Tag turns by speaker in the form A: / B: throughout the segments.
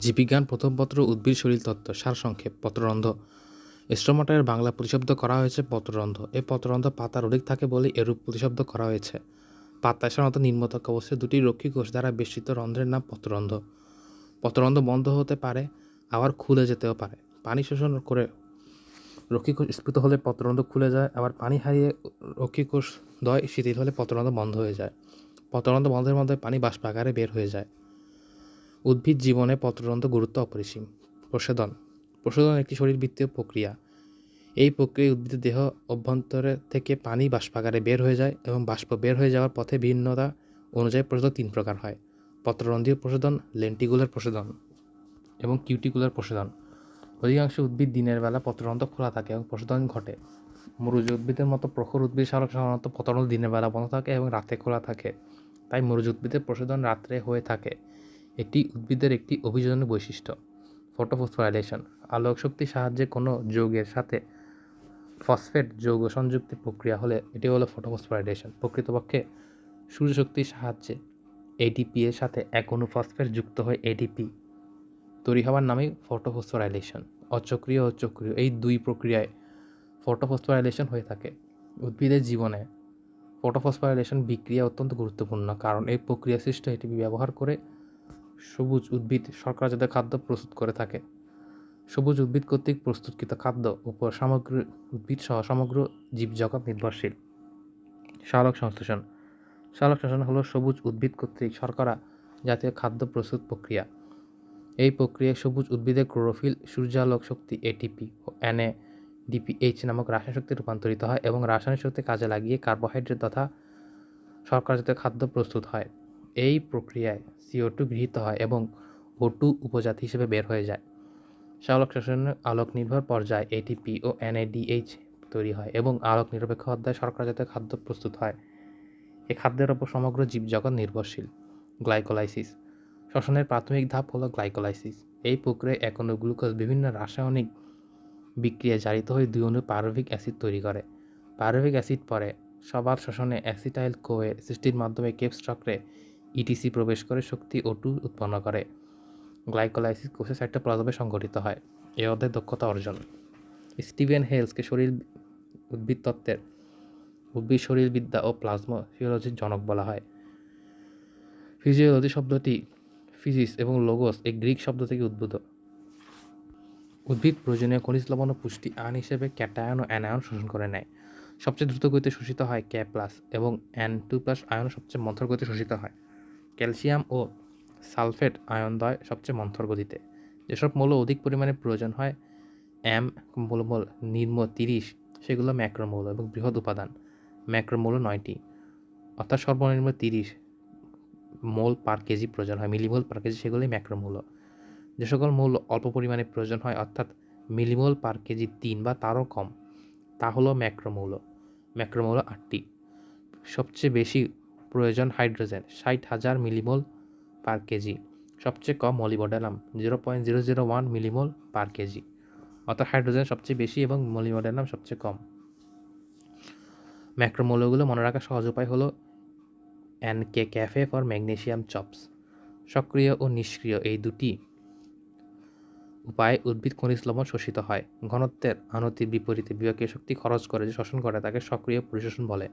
A: জীববিজ্ঞান প্রথম পত্র, উদ্ভিদ শরীরতত্ত্ব সারসংক্ষেপ, পত্ররন্ধ। স্টোমাটার বাংলা প্রতিশব্দ করা হয়েছে পত্ররন্ধ্র এই পত্ররন্ধ পাতার অধিক থাকে বলে এরূপ প্রতিশব্দ করা হয়েছে। পাতায় সাধারণত নিম্নতক অবস্থায় দুটি রক্ষী কোষ দ্বারা বেষ্টিত রন্ধ্রের নাম পত্ররন্ধ্র পত্ররন্ধ বন্ধ হতে পারে, আবার খুলে যেতেও পারে। পানি শোষণ করে রক্ষী কোষ স্ফীত হলে পত্ররন্ধ খুলে যায়, আবার পানি হারিয়ে রক্ষী কোষ দয়, শিথিল হলে পত্ররন্ধ্র বন্ধ হয়ে যায়। পত্ররন্ধ্র বন্ধের মধ্যে পানি বাষ্প আকারে বের হয়ে যায়। উদ্ভিদ জীবনে পত্ররন্ধ্র গুরুত্ব অপরিসীম। প্রসেদন প্রসেদন একটি শরীরবৃত্তীয় প্রক্রিয়া। এই প্রক্রিয়ায় উদ্ভিদের দেহ অভ্যন্তরে থেকে পানি বাষ্পাকারে বের হয়ে যায় এবং বাষ্প বের হয়ে যাওয়ার পথে ভিন্নতা অনুযায়ী প্রসেদন তিন প্রকার হয়। পত্ররন্ধ্রীয় প্রসেদন লেন্টিকুলার প্রসেদন এবং কিউটিকুলার প্রসেদন অধিকাংশ উদ্ভিদ দিনের বেলা পত্ররন্ধ্র খোলা থাকে এবং প্রসেদন ঘটে। মরুজ উদ্ভিদের মতো প্রখর উদ্ভিদ সাধারণত পত্ররন্ধ্র দিনের বেলা বন্ধ থাকে এবং রাতে খোলা থাকে। তাই মরুজ উদ্ভিদের প্রসেদন রাত্রে হয়ে থাকে। এটি উদ্ভিদের একটি অভিযোজনীয় বৈশিষ্ট্য। ফটোফসফোরাইলেশন, আলোক শক্তির সাহায্যে কোনো যৌগের সাথে ফসফেট যৌগ সংযুক্তির প্রক্রিয়া হলে এটি হলো ফটোফসফোরাইলেশন। প্রকৃতপক্ষে সূর্যশক্তির সাহায্যে এডিপি এর সাথে এক অণু ফসফেট যুক্ত হয়ে এডিপি তৈরি হওয়ার নামই ফটোফসফোরাইলেশন। অচক্রিয় ও চক্রীয় এই দুই প্রক্রিয়ায় ফটোফসফোরাইলেশন হয়ে থাকে। উদ্ভিদের জীবনে ফটোফসফোরাইলেশন বিক্রিয়া অত্যন্ত গুরুত্বপূর্ণ, কারণ এই প্রক্রিয়া সৃষ্ট এটিপি ব্যবহার করে সবুজ উদ্ভিদ শর্করাজাত খাদ্য প্রস্তুত করে থাকে। সবুজ উদ্ভিদ কর্তৃক প্রস্তুতকৃত খাদ্য উপর সামগ্র উদ্ভিদ সহ সমগ্র জীবজগৎ নির্ভরশীল। সালোক সংশ্লেষণ। সালোক সংশ্লেষণ হলো সবুজ উদ্ভিদ কর্তৃক শর্করা জাতীয় খাদ্য প্রস্তুত প্রক্রিয়া। এই প্রক্রিয়ায় সবুজ উদ্ভিদের ক্লোরোফিল, সূর্যালোক শক্তি এটিপি ও এনএ ডিপিএইচ নামক রাসায়নিক শক্তি রূপান্তরিত হয় এবং রাসায়নিক শক্তি কাজে লাগিয়ে কার্বোহাইড্রেট তথা শর্করা জাতীয় খাদ্য প্রস্তুত হয়। এই প্রক্রিয়ায় সিও টু গৃহীত হয় এবং ও টু উপজাতি হিসেবে বের হয়ে যায়। সালোক শোষণের আলোক নির্ভর পর্যায়ে এটিপি ও এনএডিএইচ তৈরি হয় এবং আলোক নিরপেক্ষ অধ্যায় শর্করা জাতীয় খাদ্য প্রস্তুত হয়। এই খাদ্যের ওপর সমগ্র জীবজগৎ নির্ভরশীল। গ্লাইকোলাইসিস। শ্বসনের প্রাথমিক ধাপ হলো গ্লাইকোলাইসিস। এই প্রক্রিয়ায় অণু গ্লুকোজ বিভিন্ন রাসায়নিক বিক্রিয়ায় জারিত হয়ে দুই অণু পারভিক অ্যাসিড তৈরি করে। পারভিক অ্যাসিড পরে সবার শোষণে অ্যাসিটাইল কোয়ে সৃষ্টির মাধ্যমে কেপস চক্রে ইটিসি প্রবেশ করে শক্তি ও টু উৎপন্ন করে। গ্লাইকোলাইসিস কোষে সাইটোপ্লাজমে সংঘটিত হয়। এ অধ্যায় দক্ষতা অর্জন। স্টিভেন হেলসকে শরীর উদ্ভিদ তত্ত্বের উদ্ভিদ শরীরবিদ্যা ও প্লাজমা ফিওলজির জনক বলা হয়। ফিজিওলজি শব্দটি ফিজিস এবং লোগোস, এই গ্রিক শব্দ থেকে উদ্ভূত। উদ্ভিদ প্রয়োজনীয় খনিজ লবণ ও পুষ্টি আয়ন হিসেবে ক্যাটায়ন ও অ্যানায়ন শোষণ করে নেয়। সবচেয়ে দ্রুত গতিতে শোষিত হয় কে প্লাস এবং অ্যান টু প্লাস আয়ন সবচেয়ে মন্থর গতিতে শোষিত হয়। ক্যালসিয়াম ও সালফেট আয়নদ্বয় সবচেয়ে মন্থর গতিতে। যেসব মৌল অধিক পরিমাণে প্রয়োজন হয় অ্যাম মূলমূল নির্ম তিরিশ, সেগুলো ম্যাক্রোমৌল এবং বৃহৎ উপাদান। ম্যাক্রোমৌল নয়টি, অর্থাৎ সর্বনিম্ন তিরিশ মোল পার কেজি প্রয়োজন হয়। মিলিমোল পার কেজি সেগুলোই ম্যাক্রোমৌল। যে সকল মৌল অল্প পরিমাণে প্রয়োজন হয়, অর্থাৎ মিলিমোল পার কেজি তিন বা তারও কম, তা হলো ম্যাক্রোমৌল। ম্যাক্রোমৌল আটটি। সবচেয়ে বেশি প্রয়োজন হাইড্রোজেন, ষাট হাজার মিলিমোল পার কেজি। সবচেয়ে কম molybdenum zero point zero zero one millimole per KG. অর্থাৎ হাইড্রোজেন সবচেয়ে বেশি এবং মলিবডেনাম সবচেয়ে কম। ম্যাক্রোমৌলগুলো মনে রাখার সহজ উপায় হলো N K cafe for magnesium chops. সক্রিয় ও নিষ্ক্রিয় এই দুটি উপায়ে উদ্ভিদ খনিজ লবণ শোষিত হয়। ঘনত্বের আনতির বিপরীতে বিবেকীয় শক্তি খরচ করে যে শোষণ করে তাকে সক্রিয় পরিশোষণ বলে।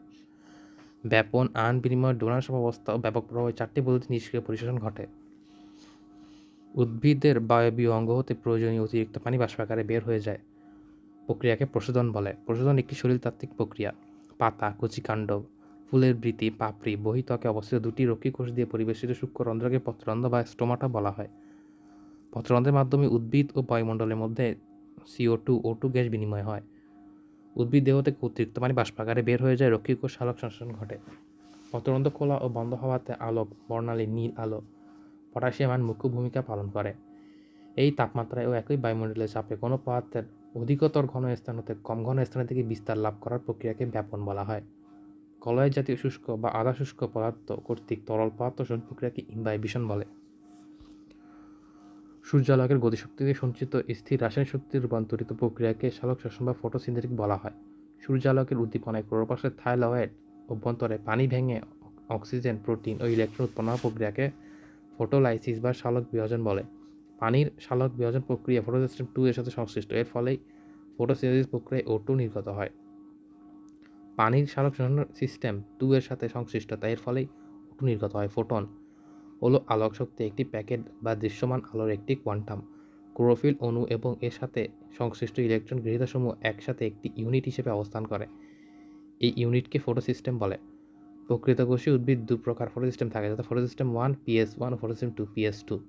A: ব্যাপন আন বিনিময় ডোনার অবস্থা ও ব্যাপক প্রভাবে চারটি পদ্ধতি নিষ্ক্রিয় পরিশোষণ ঘটে। উদ্ভিদের বায়বীয় অঙ্গ হতে প্রয়োজনীয় অতিরিক্ত পানি বাষ্পাকারে বের হয়ে যায়। প্রক্রিয়াকে প্রশোধন বলে। প্রশোধন একটি শরীরতাত্ত্বিক প্রক্রিয়া। পাতা, কচিকাণ্ড, ফুলের বৃতি, পাপড়ি বহিতকে অবস্থিত দুটি রক্ষী কোষ দিয়ে পরিবেশিত সূক্ষ্ম রন্ধ্রকে পত্ররন্ধ্র বা স্টোমাটা বলা হয়। পত্ররন্ধ্রের মাধ্যমে উদ্ভিদ ও বায়ুমণ্ডলের মধ্যে C O, O two gas বিনিময় হয়। উদ্ভিদ দেহ থেকে অতিরিক্ত পানি বাষ্পাকারে বের হয়ে যায় রক্ষী কোষ সালোক সংশ্লেষণ ঘটে। পত্ররন্ধ্র খোলা ও বন্ধ হওয়াতে আলোক, বর্ণালী নীল আলো, পটাশিয়াম আয়ন মুখ্য ভূমিকা পালন করে। এই তাপমাত্রায় ও একই বায়ুমণ্ডলের চাপে কোনো পদার্থের অধিকতর ঘন স্থান হতে কম ঘন স্থানের থেকে বিস্তার লাভ করার প্রক্রিয়াকে ব্যাপন বলা হয়। কলয় জাতীয় শুষ্ক বা আধা শুষ্ক পদার্থ কর্তৃক তরল পদার্থ শোষণ প্রক্রিয়াকে ইম্বাইবিশন বলে। সূর্যালোকের গতিশক্তিতে সঞ্চিত স্থির রাসায়নিক শক্তি রূপান্তরিত প্রক্রিয়াকে সালোক শোষণ বা ফটোসিনথেটিক বলা হয়। সূর্যালোকের উদ্দীপনায় ক্লোরোপ্লাস্টের থাইলয়েড অভ্যন্তরে পানি ভেঙে অক্সিজেন, প্রোটিন ও ইলেকট্রন উৎপন্ন প্রক্রিয়াকে ফটোলাইসিস বা সালোক বিভাজন বলে। পানির শালক বিভাজন প্রক্রিয়া ফটোসিস্টেম টু এর সাথে সংশ্লিষ্ট। এর ফলেই ফটোসিনথেসিস প্রক্রিয়ায় ও টু নির্গত হয়। পানির শালক সিস্টেম টু এর সাথে সংশ্লিষ্ট, তাই এর ফলেই ও টু নির্গত হয় ফোটন। হলো আলোক শক্তি একটি প্যাকেট বা দৃশ্যমান আলোর একটি কোয়ান্টাম। ক্লোরোফিল অণু এবং এর সাথে সংশ্লিষ্ট ইলেকট্রন গৃহীতাসমূহ একসাথে একটি ইউনিট হিসেবে অবস্থান করে। এই ইউনিটকে ফটোসিস্টেম বলে। প্রকৃতকোষী উদ্ভিদ দু প্রকার ফটোসিস্টেম থাকে যাতে photosystem one, PS one, photosystem two, PS two.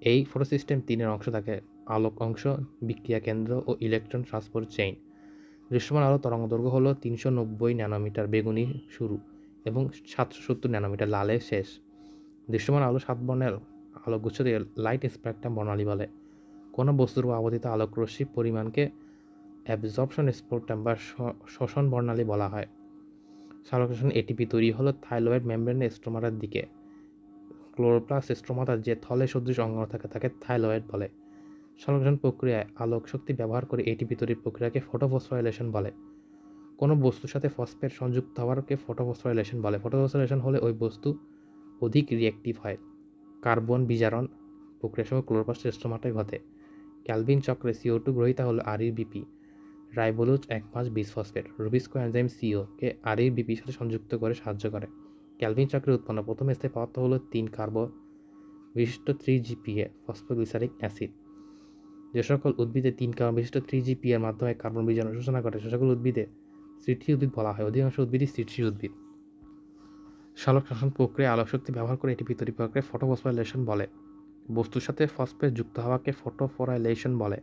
A: এই ফটোসিস্টেম তিনের অংশ থাকে, আলোক অংশ, বিক্রিয়া কেন্দ্র ও ইলেকট্রন ট্রান্সপোর্ট চেইন। দৃশ্যমান আলো তরঙ্গ দৈর্ঘ্য হলো তিনশো নব্বই ন্যানোমিটার বেগুনি শুরু এবং সাতশো সত্তর ন্যানোমিটার লালে শেষ। দৃশ্যমান আলো সাত বর্ণের আলোকগুচ্ছকে লাইট স্পেকট্রাম বর্ণালী বলে। কোনো বস্তুর বা আবর্তিত আলোকরশ্মি পরিমাণকে অ্যাবজর্পশন স্পেকট্রাম বা শোষণ বর্ণালী বলা হয়। সালোকশন এটিপি তৈরি হলো থাইলয়েড মেমব্রেনের স্ট্রোমাটার দিকে। ক্লোরোপ্লাস্ট স্ট্রোমাটার যে থলে সদৃশ অঙ্গ থাকে, তাকে থাইলয়েড বলে। সংরক্ষণ প্রক্রিয়ায় আলোক শক্তি ব্যবহার করে এটিপি তৈরির প্রক্রিয়াকে ফটোফসফোরাইলেশন বলে। কোনো বস্তুর সাথে ফসফেট সংযুক্ত হওয়ারকে ফটোফসফোরাইলেশন বলে। ফটোফসফোরাইলেশন হলে ওই বস্তু অধিক রিঅ্যাক্টিভ হয়। কার্বন বিজারণ প্রক্রিয়ার সময় ক্লোরোপ্লাস্ট স্ট্রোমাটায় ঘটে। ক্যালভিন চক্রে সিও টু গ্রহিতা হলো আরইবিপি রাইবোলোজ এক পাঁচ বিশ phosphate. Rubisco enzyme C O কে আরইবিপির সাথে সংযুক্ত করে সাহায্য করে। ক্যালভিন চক্রে উৎপন্ন প্রথম স্থায়ী পদার্থ হলো তিন কার্বো বিশিষ্ট থ্রি জিপিএ ফসফোগ্লিসারিক অ্যাসিড যে সকল উদ্ভিদে তিন কার্বন বিশিষ্ট থ্রি জিপি এর মাধ্যমে কার্বন বীজাণু সূচনা ঘটে, সে সকল উদ্ভিদে সৃষ্টি উদ্ভিদ বলা হয়। অধিকাংশ উদ্ভিদই সিটি উদ্ভিদ। সালোক শাসন প্রক্রিয়া আলোক শক্তি ব্যবহার করে এটি তৈরি প্রক্রিয়া ফটোফসফোরাইলেশন বলে। বস্তুর সাথে ফসফেট যুক্ত হওয়াকে ফটোফোরাইলেশন বলে।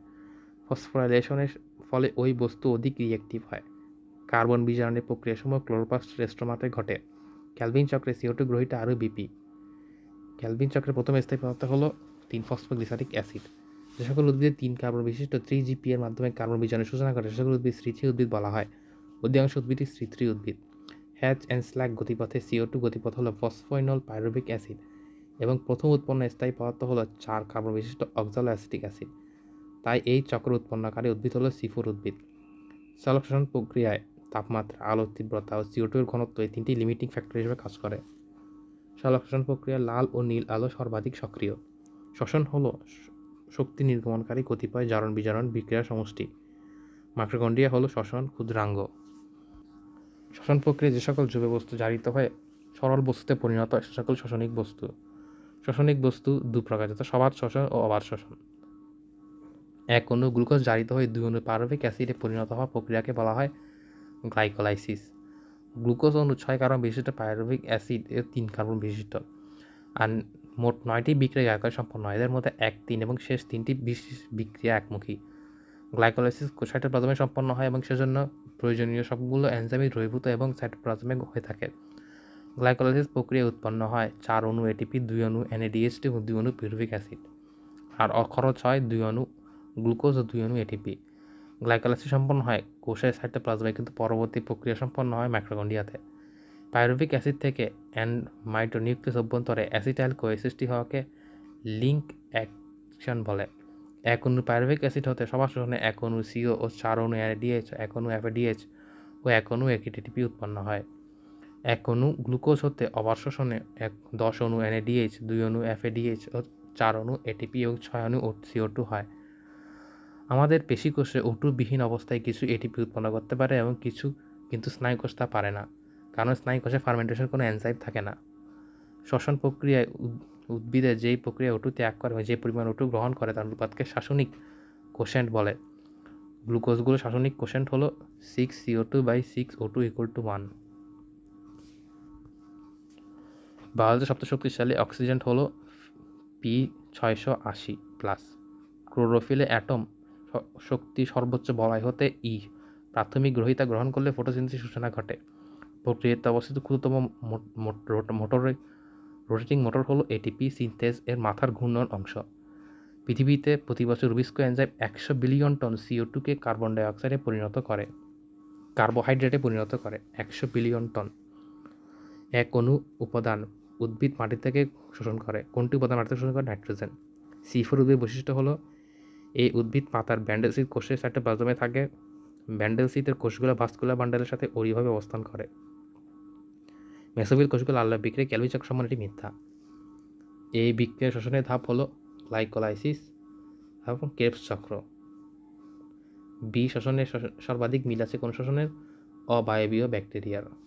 A: ফসফোরাইলেশনের ফলে ওই বস্তু অধিক রিয়েক্টিভ হয়। কার্বন বীজাণুর প্রক্রিয়ার সময় ক্লোরোপ্লাস্ট রেস্ট্রোমাতে ঘটে। ক্যালভিন চক্রে সিওটু গ্রহিত আরও বিপি ক্যালভিন চক্রের প্রথম স্থায়ী পদার্থ হলো তিন ফসফোগ্লিসারিক অ্যাসিড যে সকল উদ্ভিদে তিন কার্বন বিশিষ্ট থ্রি জিপি এর মাধ্যমে কার্বন বীজাণু সূচনা করে সে সকল উদ্ভিদ শ্রীথি উদ্ভিদ বলা হয়। অধিকাংশ উদ্ভিদই শ্রীথ্রি উদ্ভিদ। হ্যাচ অ্যান্ড স্ল্যাগ গতিপথে সিও টু গতিপথ হলো ফসফোইনল পাইরুবিক অ্যাসিড এবং প্রথম উৎপন্ন স্থায়ী পদার্থ হলো চার কার্বন বিশিষ্ট অক্সালো অ্যাসিটিক অ্যাসিড তাই এই চক্র উৎপন্নকারী উদ্ভিদ হলো সিফোর উদ্ভিদ। সালোকশন প্রক্রিয়ায় তাপমাত্রা, আলোর তীব্রতা ও সিও টু এর ঘনত্ব এই তিনটি লিমিটিং ফ্যাক্টর হিসেবে কাজ করে। সালোকশন প্রক্রিয়ায় লাল ও নীল আলো সর্বাধিক সক্রিয়। শ্বসন হলো শক্তি নির্গমনকারী কতিপয় জারণ বিজারণ বিক্রিয়ার সমষ্টি। মাইক্রোকন্ডিয়া হলো শ্বসন, ক্ষুদ্রাঙ্গ। শ্বসন প্রক্রিয়ায় যে সকল জৈব বস্তু জারিত হয়ে সরল বস্তুতে পরিণত হয়, সে সকল শ্বসনিক বস্তু। শ্বসনিক বস্তু দু প্রকার, যথা সবাদ শ্বসন ও অবাধ শ্বসন। এক অণু গ্লুকোজ জারিত হয়ে দুই অণু পারবিক অ্যাসিডে পরিণত হওয়া প্রক্রিয়াকে বলা হয় গ্লাইকোলাইসিস। গ্লুকোজ অণু ছয় কার্বন বিশিষ্ট পাইরুভিক অ্যাসিড এর তিন কার্বন বিশিষ্ট। আর মোট নয়টি বিক্রিয়া সম্পন্ন হয় এদের মধ্যে এক, তিন এবং শেষ তিনটি বিশেষ বিক্রিয়া একমুখী। গ্লাইকোলাইসিস সাইটোপ্লাজমে সম্পন্ন হয় এবং সেজন্য প্রয়োজনীয় সবগুলো এনজাইমই দ্রবীভূত এবং সাইটোপ্লাজমে হয়ে থাকে। গ্লাইকোলাইসিস প্রক্রিয়া উৎপন্ন হয় চার অণু এটিপি দুই অণু এনএডিএসটি এবং দুই অণু পিরুভিক অ্যাসিড। আর অখরচ হয় দুই অণু গ্লুকোজ ও দুই অণু এটিপি গ্লাইকোলাইসিস সম্পন্ন হয় কোষের সাইটোপ্লাজমে, কিন্তু পরবর্তী প্রক্রিয়া সম্পন্ন হয় মাইক্রোকন্ডিয়াতে পাইরুভিক অ্যাসিড থেকে অ্যান্ড মাইটোনিউক্লিয়াস অভ্যন্তরে অ্যাসিটাইল কোয়ে সৃষ্টি হওয়াকে লিঙ্ক অ্যাকশন বলে। এক পাইরুভিক অ্যাসিড হতে সবার শোষণে এক অণু সিও ও চার অণু এনএডিএইচ এক অণু এফএডিএইচ ও এক অণু একিটিপি উৎপন্ন হয়। এক অণু গ্লুকোজ হতে অবার শোষণে এক দশ অণু এনএডিএইচ, দুই অণু এফএডিএইচ ও চার অণু এটিপি এবং ছয় অণু সিও টু হয়। আমাদের পেশিকোষে ওটুবিহীন অবস্থায় কিছু এটিপি উৎপন্ন করতে পারে এবং কিছু কিন্তু স্নায়ুকোষ তা পারে না। কারণ স্নায়ুকোষে ফার্মেন্টেশন কোনো এনজাইম থাকে না। শ্বসন প্রক্রিয়ায় উদ্ভিদে যেই প্রক্রিয়া ওটু ত্যাগ করে যে পরিমাণ ওটু গ্রহণ করে, তার অনুপাতকে শাসনিক কোশেন্ট বলে। গ্লুকোজগুলো শাসনিক কোশেন্ট হলো six CO two by six O two equal to one biology সবচেয়ে শক্তিশালী অক্সিজেন হলো পি ছয়শো আশি প্লাস ক্লোরোফিলে অ্যাটম শক্তি সর্বোচ্চ বলয় হতে ই প্রাথমিক গ্রহিতা গ্রহণ করলে ফটোসিনথেসিস সূচনা ঘটে। প্রক্রিয়াতে অবস্থিত ক্ষুদ্রতম মোটর রোটেটিং মোটর হলো এটিপি সিনথেস এর মাথার ঘূর্ণন অংশ। পৃথিবীতে প্রতি বছর রুবিস্কো এনজাইম একশো বিলিয়ন টন সিও টুকে কার্বন ডাইঅক্সাইডে পরিণত করে, কার্বোহাইড্রেটে পরিণত করে, একশো বিলিয়ন টন। এক অণু উপাদান উদ্ভিদ মাটি থেকে শোষণ করে, কোনটি উপাদান মাটি থেকে শোষণ করে? নাইট্রোজেন। সি ফোর উদ্ভিদ বৈশিষ্ট্য হলো এই উদ্ভিদ পাতার ব্যান্ডেলসিড কোষের সাইটোপ্লাজমে থাকে ব্যান্ডেলসিদের কোষগুলো ভাস্কুলার বান্ডেলের সাথে ওরিভাবে অবস্থান করে। মেসোফিল কোষগুলো আল্লাহ বিক্রিয়া ক্যালভিচক সমান এটি মিথ্যা। এই বিক্রিয়া শোষণের ধাপ হলো গ্লাইকোলাইসিস এবং কেপস চক্র। বি শোষণের সর্বাধিক মিল আছে কোন শোষণের? অবায়বীয় ব্যাকটেরিয়ার।